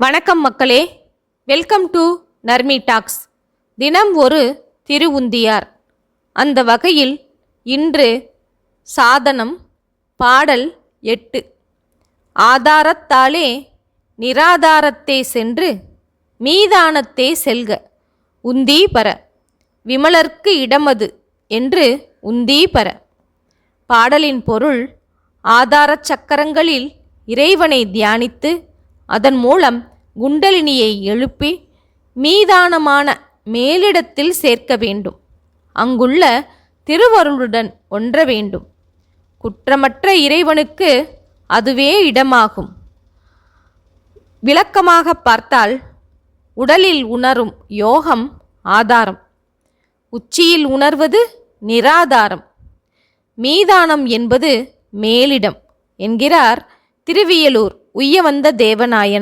வணக்கம் மக்களே. Welcome to Narmi tax தினம் ஒரு திருவுந்தியார். அந்த வகையில் இன்று சாதனம் பாடல் எட்டு. ஆதாரத்தாலே நிராதாரத்தே சென்று மீதானத்தே செல்க. உந்தீ பர. விமலர்க்கு இடமது என்று உந்தீ பர. பாடலின் பொருள் ஆதாரச் சக்கரங்களில் இறைவனை தியானித்து அதன் மூலம் குண்டலினியை எழுப்பி மீதானமான மேலிடத்தில் சேர்க்க வேண்டும். அங்குள்ள திருவருளுடன் ஒன்ற வேண்டும். குற்றமற்ற இறைவனுக்கு அதுவே இடமாகும். விளக்கமாக பார்த்தால் உடலில் உணரும் யோகம் ஆதாரம். உச்சியில் உணர்வது நிராதாரம். மீதானம் என்பது மேலிடம் என்கிறார் திருவியலூர் உய்ய வந்த தேவநாயனார்